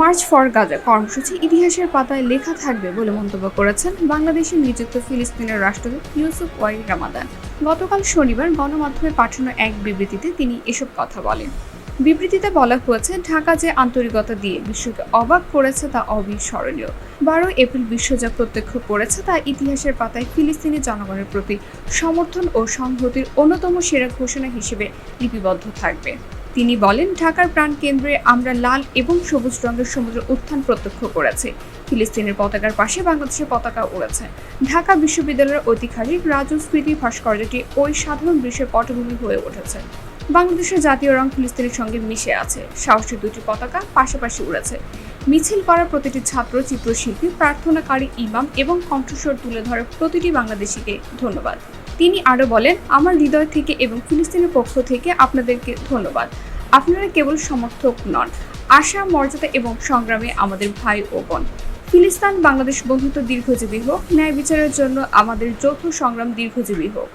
March for Gaza কর্মসূচি ইতিহাসের পাতায় লেখা থাকবে বলে মন্তব্য করেছেন বাংলাদেশে নিযুক্ত ফিলিস্তিনের রাষ্ট্রদূত ইউসুফ ওয়াই রামাদান। গতকাল শনিবার গণমাধ্যমে পাঠানো এক বিবৃতিতে তিনি এসব কথা বলেন। বিবৃতিতে বলা হয়েছে, ঢাকা যে আন্তরিকতা দিয়ে বিশ্বকে অবাক করেছে তা অবিস্মরণীয়। বারো এপ্রিল বিশ্ব যা প্রত্যক্ষ করেছে তা ইতিহাসের পাতায় ফিলিস্তিনি জনগণের প্রতি সমর্থন ও সংহতির অন্যতম সেরা ঘোষণা হিসেবে লিপিবদ্ধ থাকবে। তিনি বলেন, ঢাকার প্রাণকেন্দ্রে আমরা লাল এবং সবুজ রঙের সমুদ্র উত্থান প্রত্যক্ষ করেছি। ফিলিস্তিনের পতাকার পাশে বাংলাদেশের পতাকা উড়েছে। ঢাকা বিশ্ববিদ্যালয়ের ঐতিহাসিক রাজু স্মৃতি ভাস্কর্যটি ওই সাধারণ দৃশ্যের পটভূমি হয়ে উঠেছে। বাংলাদেশের জাতীয় রং ফিলিস্তিনের সঙ্গে মিশে আছে। সাহসী দুটি পতাকা পাশাপাশি উড়েছে। মিছিল করা প্রতিটি ছাত্র, চিত্রশিল্পী, প্রার্থনাকারী ইমাম এবং কণ্ঠস্বর তুলে ধরে প্রতিটি বাংলাদেশিকে ধন্যবাদ। তিনি আরও বলেন, আমার হৃদয় থেকে এবং ফিলিস্তিনের পক্ষ থেকে আপনাদেরকে ধন্যবাদ। আপনারা কেবল সমর্থক নন। আশা, মর্যাদা এবং সংগ্রামে আমাদের ভাই ও বোন। ফিলিস্তান বাংলাদেশ বন্ধুত্ব দীর্ঘজীবী হোক, ন্যায় বিচারের জন্য আমাদের যৌথ সংগ্রাম দীর্ঘজীবী হোক।